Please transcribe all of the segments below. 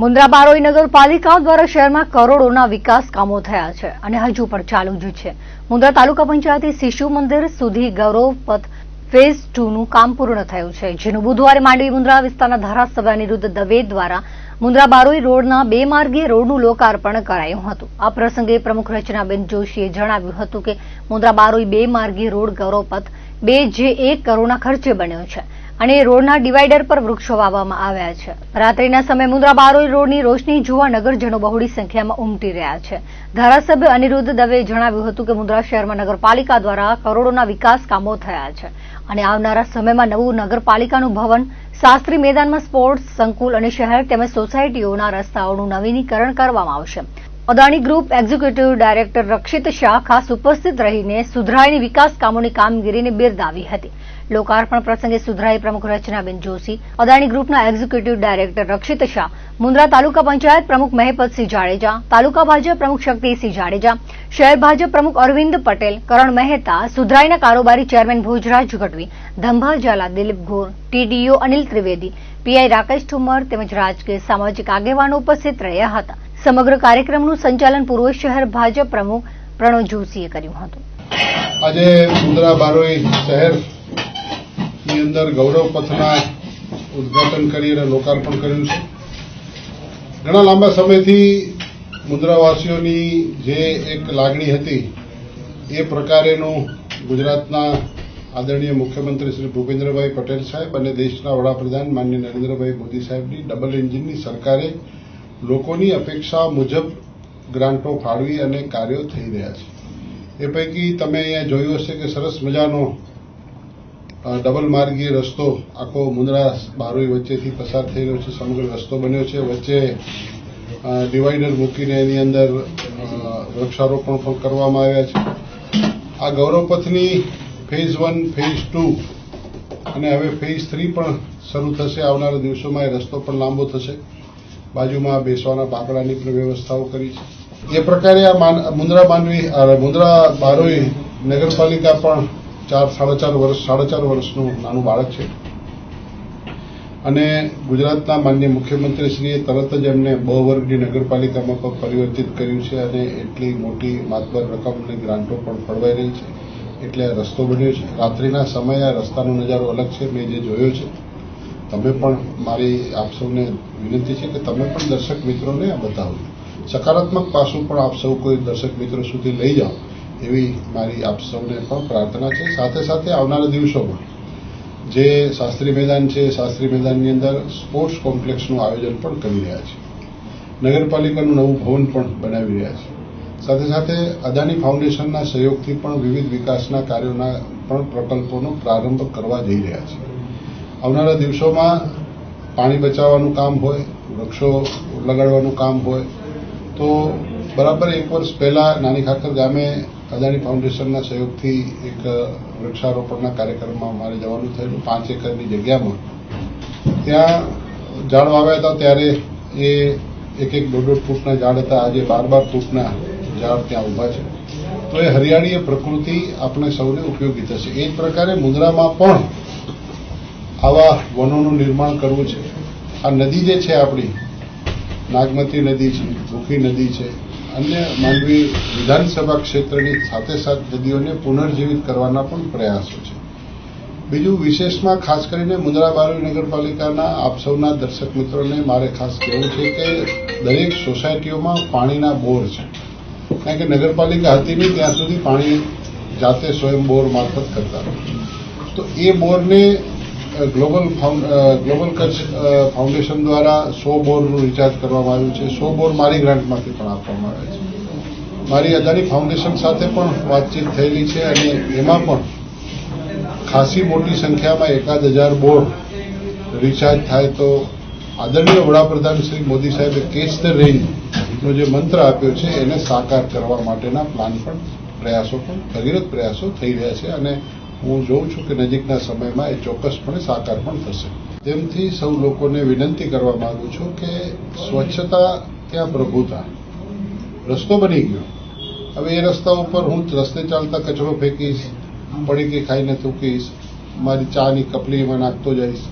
મુન્દ્રા બારોઈ નગરપાલિકા દ્વારા શહેરમાં કરોડોના વિકાસ કામો થયા છે અને હજુ પણ ચાલુ જ છે. મુન્દ્રા તાલુકા પંચાયતે શિશુ મંદિર સુધી ગૌરવપથ ફેઝ ટુનું કામ પૂર્ણ થયું છે, જેનું બુધવારે માંડવી મુન્દ્રા વિસ્તારના ધારાસભ્ય અનિરુદ્ધ દવે દ્વારા મુન્દ્રા બારોઈ રોડના બે માર્ગીય રોડનું લોકાર્પણ કરાયું હતું. આ પ્રસંગે પ્રમુખ રચનાબેન જોશીએ જણાવ્યું હતું કે મુન્દ્રા બારોઈ બે માર્ગીય રોડ ગૌરવપથ બે જે એક કરોડના ખર્ચે બન્યો છે. અને રોડના ડિવાઈડર પર વૃક્ષો વાવવામાં આવ્યા છે. રાત્રિના સમયે મુન્દ્રા બારોઈ રોડની રોશની જોવા નગરજનો બહોળી સંખ્યામાં ઉમટી રહ્યા છે. ધારાસભ્ય અનિરુદ્ધ દવે જણાવ્યું હતું કે મુન્દ્રા શહેરમાં નગરપાલિકા દ્વારા કરોડોના વિકાસ કામો થયા છે અને આવનારા સમયમાં નવું નગરપાલિકાનું ભવન, શાસ્ત્રી મેદાનમાં સ્પોર્ટ્સ, સંકુલ અને શહેર તેમજ સોસાયટીઓના રસ્તાઓનું નવીનીકરણ કરવામાં આવશે. Adani group executive director Rakshit Shah ખાસ ઉપસ્થિત રહીને સુધરાઈની વિકાસ કામોની કામગીરીને બિરદાવી હતી. લોકાર્પણ પ્રસંગે સુધરાઈ પ્રમુખ રચનાબેન જોશી, અદાણી ગ્રુપના એક્ઝિક્યુટિવ ડાયરેક્ટર રક્ષિત શાહ, મુન્દ્રા તાલુકા પંચાયત પ્રમુખ મહેપતસિંહ જાડેજા, તાલુકા ભાજપ પ્રમુખ શક્તિસિંહ જાડેજા, શહેર ભાજપ પ્રમુખ અરવિંદ પટેલ, કરણ મહેતા, સુધરાઈના કારોબારી chairman Bhojraj Gadhvi Dhambha Jhala, Dilip Ghor, TDO Anil Trivedi, PI Rakesh Thumar તેમજ રાજકીય સામાજિક આગેવાનો ઉપસ્થિત રહ્યા હતા. સમગ્ર કાર્યક્રમનું સંચાલન પૂર્વ શહેર ભાજપ પ્રમુખ પ્રણવ જોશીએ કર્યું હતું. આજે મુન્દ્રા બારોઈ શહેરની અંદર ગૌરવ પથના ઉદઘાટન કરી અને લોકાર્પણ કર્યું છે. ઘણા લાંબા સમયથી મુન્દ્રાવાસીઓની જે એક લાગણી હતી, એ પ્રકારેનું ગુજરાતના આદરણીય મુખ્યમંત્રી શ્રી ભૂપેન્દ્રભાઈ પટેલ સાહેબ અને દેશના વડાપ્રધાન માન્ય નરેન્દ્રભાઈ મોદી સાહેબની ડબલ એન્જિનની સરકારે લોકોની અપેક્ષા મુજબ ગ્રાન્ટો ફાળવી અને કાર્યો થઈ રહ્યા છે. એ પૈકી તમે અહીંયા જોયું હશે કે સરસ મજાનો ડબલ માર્ગીય રસ્તો આખો મુંદ્રા બારોઈ વચ્ચેથી પસાર થઈ રહ્યો છે, સમગ્ર રસ્તો બન્યો છે. વચ્ચે ડિવાઈડર મૂકીને એની અંદર વૃક્ષારોપણ પણ કરવામાં આવ્યા છે. આ ગૌરવપથની ફેઝ વન, ફેઝ ટુ અને હવે ફેઝ થ્રી પણ શરૂ થશે. આવનારા દિવસોમાં એ રસ્તો પણ લાંબો થશે. બાજુમાં બેસવાના બાકડાની પણ વ્યવસ્થાઓ કરી છે. એ પ્રકારે આ મુન્દ્રા માનવી મુન્દ્રા બારોઈ નગરપાલિકા પણ ચાર, સાડા ચાર વર્ષ, સાડા ચાર વર્ષનું નાનું બાળક છે. અને ગુજરાતના માન્ય મુખ્યમંત્રીશ્રીએ તરત જ એમને બ વર્ગની નગરપાલિકામાં પણ પરિવર્તિત કર્યું છે અને એટલી મોટી માતબર રકમની ગ્રાન્ટો પણ ફળવાઈ રહી છે. એટલે રસ્તો બન્યો છે. રાત્રિના સમયે આ રસ્તાનો નજારો અલગ છે. મેં જે જોયો છે તમે પણ મારી આપ સૌને વિનંતી છે કે તમે પણ દર્શક મિત્રોને આ બતાવો. સકારાત્મક પાસું પણ આપ સૌ કોઈ દર્શક મિત્રો સુધી લઈ જાઓ એવી મારી આપ સૌને પણ પ્રાર્થના છે. સાથે સાથે આવનારા દિવસોમાં જે શાસ્ત્રી મેદાન છે, શાસ્ત્રી મેદાનની અંદર સ્પોર્ટ્સ કોમ્પ્લેક્સનું આયોજન પણ કરી રહ્યા છે. નગરપાલિકાનું નવું ભવન પણ બનાવી રહ્યા છે. સાથે સાથે અદાણી ફાઉન્ડેશનના સહયોગથી પણ વિવિધ વિકાસના કાર્યોના પણ પ્રકલ્પોનો પ્રારંભ કરવા જઈ રહ્યા છે. આવનારા દિવસોમાં પાણી બચાવવાનું કામ હોય, વૃક્ષો લગાડવાનું કામ હોય, તો બરાબર એક વર્ષ પહેલા નાની ખાખર ગામે અદાણી ફાઉન્ડેશનના સહયોગથી એક વૃક્ષારોપણના કાર્યક્રમમાં મારે જવાનું થયેલું પાંચ એકરની જગ્યામાં. ત્યાં ઝાડ વાવ્યા હતા, ત્યારે એ એક એક દોઢ દોઢ ફૂટના ઝાડ હતા, આજે બાર બાર ફૂટના ઝાડ ત્યાં ઊભા છે. તો એ હરિયાળી પ્રકૃતિ આપણે સૌને ઉપયોગી થશે. એ જ પ્રકારે મુદ્રામાં પણ આવા વનોનું નિર્માણ કરવું છે. આ નદી જે છે આપણી, નાગમતી નદી છે મુખી નદી છે, અન્ય માંડવી વિધાનસભા ક્ષેત્રની સાથે સાથે નદીઓને પુનર્જીવિત કરવાના પણ પ્રયાસો છે. બીજું વિશેષમાં ખાસ કરીને મુંદ્રા બારવી નગરપાલિકાના આપ સૌના દર્શક મિત્રોને મારે ખાસ કહેવું છે કે દરેક સોસાયટીઓમાં પાણીના બોર છે. કારણ કે નગરપાલિકા હતી નહીં, ત્યાં સુધી પાણી જાતે સ્વયં બોર મારફત કરતા તો એ બોરને ગ્લોબલ ગ્લોબલ કચ્છ ફાઉન્ડેશન દ્વારા સો બોરનું રિચાર્જ કરવામાં આવ્યું છે. સો બોર મારી ગ્રાન્ટમાંથી પણ આપવામાં આવે છે. મારી અદાણી ફાઉન્ડેશન સાથે પણ વાતચીત થયેલી છે અને એમાં પણ ખાસી મોટી સંખ્યામાં એકાદ હજાર બોર રિચાર્જ થાય તો આદરણીય વડાપ્રધાન શ્રી મોદી સાહેબે કેચ ધ રેન્જ જે મંત્ર આપ્યો છે, એને સાકાર કરવા માટેના પ્લાન પણ, પ્રયાસો પણ ભગીરથ પ્રયાસો થઈ રહ્યા છે અને હું જોઉં છું કે નજીકના સમયમાં એ ચોક્કસપણે સાકાર પણ થશે. તેમથી સૌ લોકોને વિનંતી કરવા માંગુ છું કે સ્વચ્છતા ત્યાં પ્રભુતા રસ્તો બની ગયો. હવે એ રસ્તા ઉપર હું રસ્તે ચાલતા કચરો ફેંકીશ, પડીકી ખાઈને થૂકીશ, મારી ચાની કપલી એમાં નાખતો જઈશ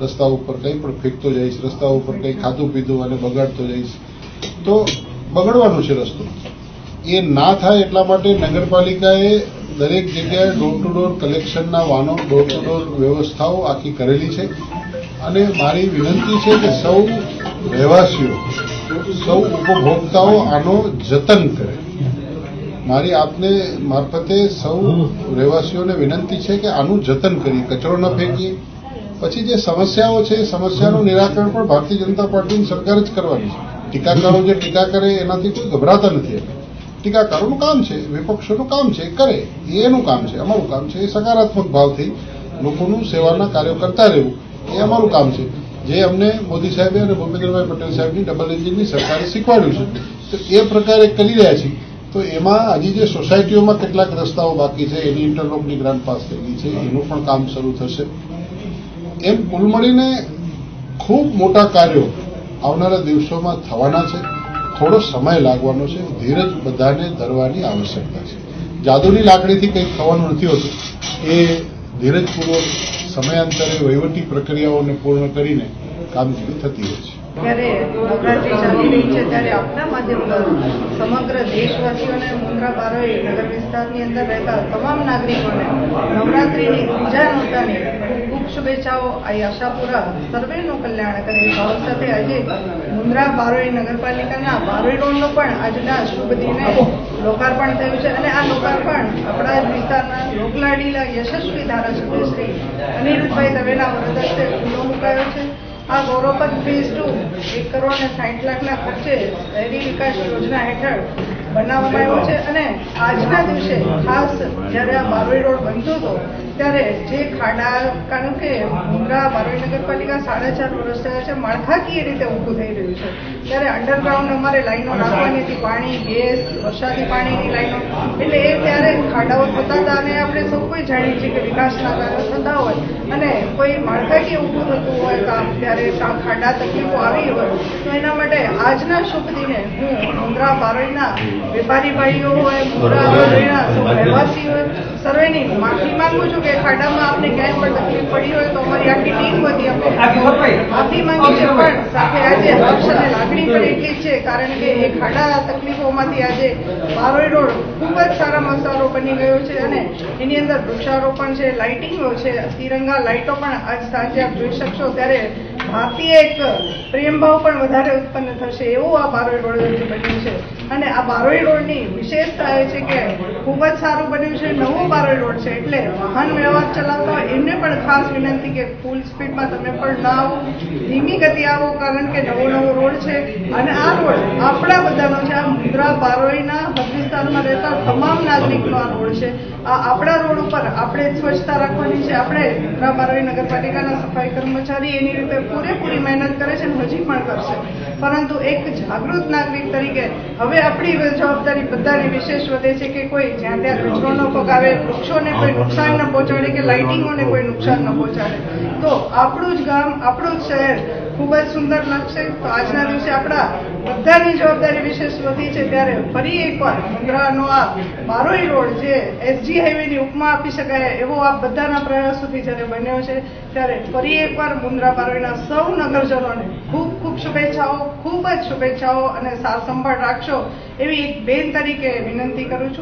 રસ્તા ઉપર કંઈ પણ ફેંકતો જઈશ રસ્તા ઉપર કંઈ ખાધું પીધું અને બગાડતો જઈશ. તો બગડવાનો છે રસ્તો. એ ના થાય એટલા માટે નગરપાલિકાએ દરેક જગ્યાએ ડોર ટુ ડોર કલેક્શનના વાનો ડોર ટુ ડોર વ્યવસ્થાઓ આખી કરેલી છે. અને મારી વિનંતી છે કે સૌ રહેવાસીઓ, સૌ ઉપભોક્તાઓ આનો જતન કરે. મારી આપને મારફતે સૌ રહેવાસીઓને વિનંતી છે કે આનું જતન કરીએ, કચરો ન ફેંકીએ. પછી જે સમસ્યાઓ છે, એ સમસ્યાનું નિરાકરણ પણ ભારતીય જનતા પાર્ટીની સરકાર જ કરવાની છે. ટીકાકારો જે ટીકા કરે, એનાથી કોઈ ગભરાતા નથી. ટીકાકારોનું કામ છે, વિપક્ષોનું કામ છે, કરે, એ એનું કામ છે, અમારું કામ છે, એ સકારાત્મક ભાવથી લોકોનું સેવાના કાર્યો કરતા રહેવું, એ અમારું કામ છે. જે અમને મોદી સાહેબે અને ભૂપેન્દ્રભાઈ પટેલ સાહેબની ડબલ એન્જિનની સરકારે શીખવાડ્યું છે. તો એ પ્રકારે કરી રહ્યા છીએ. તો એમાં હજી જે સોસાયટીઓમાં કેટલાક રસ્તાઓ બાકી છે, એની ઇન્ટરલોકની ગ્રાન્ટ પાસ થઈ છે, એનું પણ કામ શરૂ થશે. એમ કુલ મળીને ખૂબ મોટા કાર્યો આવનારા દિવસોમાં થવાના છે. થોડો સમય લાગવાનો છે. ધીરજ બધાને ધરવાની આવશ્યકતા છે. જાદુની લાકડીથી કંઈક થવાનું નથી હોતું. એ ધીરજપૂર્વક સમયાંતરે વહીવટી પ્રક્રિયાઓને પૂર્ણ કરીને કામગીરી થતી હોય છે. સમગ્ર દેશવાસીઓને મુન્દ્રા બારોઈ નગર વિસ્તારની અંદર રહેતા તમામ નાગરિકોને નવરાત્રીની પૂજા ખૂબ શુભેચ્છાઓ. આ આશાપુરા સર્વેનું કલ્યાણ કરે. ભાવ સાથે આજે મુન્દ્રા બારોઈ નગરપાલિકાના બારોઈ રોડનો પણ આજના શુભ દિને લોકાર્પણ થયું છે. અને આ લોકાર્પણ આપણા વિસ્તારના લોકલાડીલા યશસ્વી ધારાસભ્ય શ્રી અનિરુદ્ધભાઈ દવેના વરદ ખુલ્લો મુકાયો છે. આ ગૌરવપદ ફેઝ ટુ એક કરોડ અને સાઠ લાખના ખર્ચે શહેરી વિકાસ યોજના હેઠળ બનાવવામાં આવ્યો છે. અને આજના દિવસે ખાસ જ્યારે આ બારોઈ રોડ બનતો હતો ત્યારે જે ખાડા, કારણ કે મુંદ્રા બારવી નગરપાલિકા સાડા ચાર વર્ષ થયા છે, માળખાકીય રીતે ઊભું થઈ રહ્યું છે. ત્યારે અંડરગ્રાઉન્ડ અમારે લાઈનો નાખવાની હતી, પાણી, ગેસ, વરસાદી પાણીની લાઈનો. એટલે એ ત્યારે ખાડાઓ થતા હતા અને આપણે સૌ કોઈ જાણીએ છીએ કે વિકાસના કાર્યો થતા હોય. અને કોઈ માળખાકીય ઊભું થતું હોય કામ ત્યારે કાં ખાડા તકલીફો આવી હોય તો એના માટે આજના શુભ દિને હું મુંદ્રા બારોઈના વેપારી ભાઈઓ હોય મુંદ્રા બારોઈના રહેવાસી હોય સર્વેની માફી માંગુ છું કે ખાડામાં આપને ક્યાંય પણ તકલીફ પડી હોય તો અમારી આખી ટીમ વધી અમે માફી માંગી છે પણ સાથે આજે હર્ષ અને લાગણી પણ એટલી જ છે કારણ કે એ ખાડા તકલીફોમાંથી આજે બારોઈ રોડ ખૂબ જ સારામાં સારો બની ગયો છે અને એની અંદર વૃક્ષારોપણ છે લાઇટિંગો છે તિરંગા લાઇટો પણ આજ સાંજે આપ જોઈ શકશો. ત્યારે ભારતીય એક પ્રેમભાવ પણ વધારે ઉત્પન્ન થશે એવું આ બારોઈ રોડ બન્યું છે. અને આ બારોઈ રોડની વિશેષતા એ છે કે ખૂબ જ સારું બન્યું છે. નવો બારોઈ રોડ છે એટલે વાહન વ્યવહાર ચલાવતા હોય એમને પણ ખાસ વિનંતી કે ફૂલ સ્પીડમાં તમે પણ ના આવો ધીમી ગતિ આવો કારણ કે નવો નવો રોડ છે. અને આપણા બધાનો છે. આ મુદ્રા બારોઈના વિસ્તારમાં રહેતા તમામ નાગરિકનો આ રોડ છે. આ આપણા રોડ ઉપર આપણે સ્વચ્છતા રાખવાની છે. આપણે મુદ્રા બારોઈ નગરપાલિકાના સફાઈ કર્મચારી એની રીતે પૂરેપૂરી મહેનત કરે છે હજી પણ કરશે. પરંતુ એક જાગૃત નાગરિક તરીકે હવે આપણી જવાબદારી બધાની વિશેષ વધે છે કે કોઈ જ્યાં ત્યાં કચરો ન પકાવે વૃક્ષોને કોઈ નુકસાન ન પહોંચાડે કે લાઇટિંગોને કોઈ નુકસાન ન પહોંચાડે. તો આપણું જ ગામ, આપણું જ શહેર ખૂબ જ સુંદર લાગશે. તો આજના દિવસે આપણા બધાની જવાબદારી વિશેષ વધી છે ત્યારે ફરી એકવાર મુન્દ્રાનો આ બારોઈ રોડ જે એસજી હાઈવેની ઉપમા આપી શકાય એવો આ બધાના પ્રયાસોથી જ્યારે બન્યો છે, ત્યારે ફરી એકવાર મુન્દ્રા બારોઈના સૌ નગરજનોને ખૂબ ખૂબ શુભેચ્છાઓ, ખૂબ જ શુભેચ્છાઓ અને સાર સંભાળ રાખશો એવી એક બેન તરીકે વિનંતી કરું છું.